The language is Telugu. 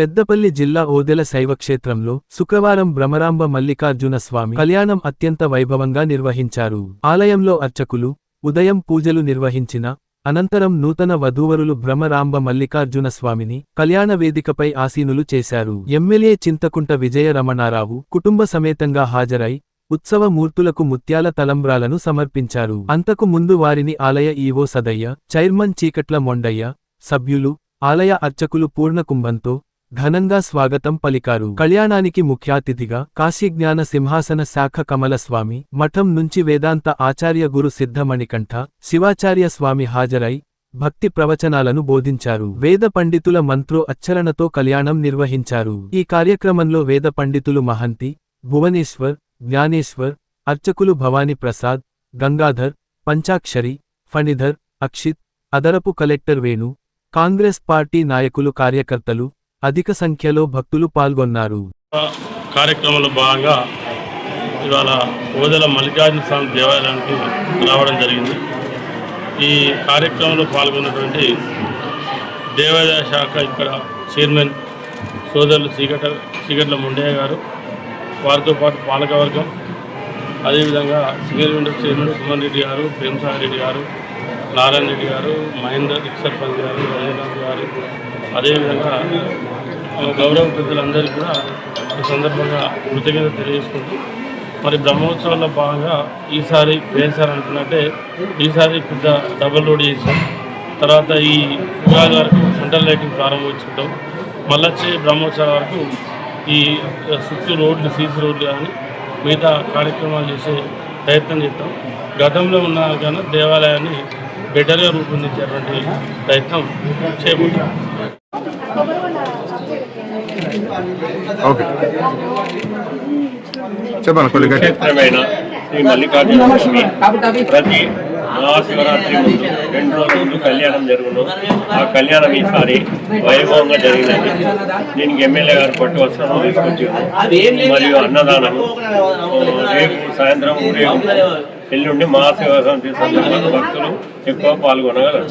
పెద్దపల్లి జిల్లా ఓదెల శైవక్షేత్రంలో శుక్రవారం భ్రమరాంబ మల్లికార్జున స్వామి కళ్యాణం అత్యంత వైభవంగా నిర్వహించారు. ఆలయంలో అర్చకులు ఉదయం పూజలు నిర్వహించిన అనంతరం నూతన వధూవరులు భ్రమరాంబ మల్లికార్జున స్వామిని కళ్యాణ వేదికపై ఆసీనులు చేశారు. ఎమ్మెల్యే చింతకుంట విజయ రమణారావు కుటుంబ సమేతంగా హాజరై ఉత్సవ మూర్తులకు ముత్యాల తలంబ్రాలను సమర్పించారు. అంతకు ముందు వారిని ఆలయ ఈవో సదయ్య చైర్మన్ చీకట్ల మొండయ్య సభ్యులు ఆలయ అర్చకులు పూర్ణకుంభంతో ఘనంగా స్వాగతం పలికారు. కళ్యాణానికి ముఖ్యాతిథిగా కాశీజ్ఞాన సింహాసన శాఖ కమలస్వామి మఠం నుంచి వేదాంత ఆచార్య గురు సిద్ధమణికంఠ శివాచార్య స్వామి హాజరై భక్తి ప్రవచనాలను బోధించారు. వేద పండితుల మంత్రో అచ్చరణతో కళ్యాణం నిర్వహించారు. ఈ కార్యక్రమంలో వేద పండితులు మహంతి భువనేశ్వర్ జ్ఞానేశ్వర్ అర్చకులు భవానీ ప్రసాద్ గంగాధర్ పంచాక్షరి ఫణిధర్ అక్షిత్ అదరపు కలెక్టర్ వేణు కాంగ్రెస్ పార్టీ నాయకులు కార్యకర్తలు అధిక సంఖ్యలో భక్తులు పాల్గొన్నారు. కార్యక్రమంలో భాగంగా ఇవాళ ఓదల మల్లికార్జున స్వామి దేవాలయానికి రావడం జరిగింది. ఈ కార్యక్రమంలో పాల్గొన్నటువంటి దేవాదాయ శాఖ ఇక్కడ చైర్మన్ సోదరులు చీకట చీకట్ల ముండయ్య గారు వారితో పాటు పాలకవర్గం అదేవిధంగా సింగల్ చైర్మన్ సుమన్ రెడ్డి గారు ప్రేమసాగర్ రెడ్డి గారు నారాయణ రెడ్డి గారు మహేందర్ సర్పంచ్ గారు రజనీకాంత్ గారు అదేవిధంగా గౌరవ పెద్దలందరికీ కూడా ఈ సందర్భంగా కృతజ్ఞత తెలియజేసుకుంటూ మరి బ్రహ్మోత్సవాల్లో భాగంగా ఈసారి వేసారు అనుకున్నట్టే ఈసారి పెద్ద డబుల్ రోడ్ చేసాం తర్వాత ఈ ఉగాది వరకు సెంట్రల్ లైటింగ్ ప్రారంభించుకుంటాం. మళ్ళీ వచ్చే బ్రహ్మోత్సవం వరకు ఈ చుట్టూ రోడ్లు సీసీ రోడ్లు కానీ మిగతా కార్యక్రమాలు చేసే ప్రయత్నం చేస్తాం. గతంలో ఉన్న కానీ దేవాలయాన్ని బెటర్గా రూపొందించేటువంటి ప్రయత్నం చేపట్టాం. ఓకే. చెప్పండి కొద్దిగా శ్రీ మల్లికార్జున స్వామి ప్రతి మహాశివరాత్రి ముందు రెండు రోజులు కళ్యాణం జరుగును. ఆ కళ్యాణం ఈసారి వైభవంగా జరిగినది. దీనికి ఎమ్మెల్యే గారు పట్టు వస్త్రం తీసుకొచ్చారు. మరియు అన్నదానము ఆ, రేపు సాయంత్రం ఊరేగింపు ఎల్లుండి మహాశివరాత్రి సందర్భంగా భక్తులు ఎక్కువ పాల్గొనగలరు.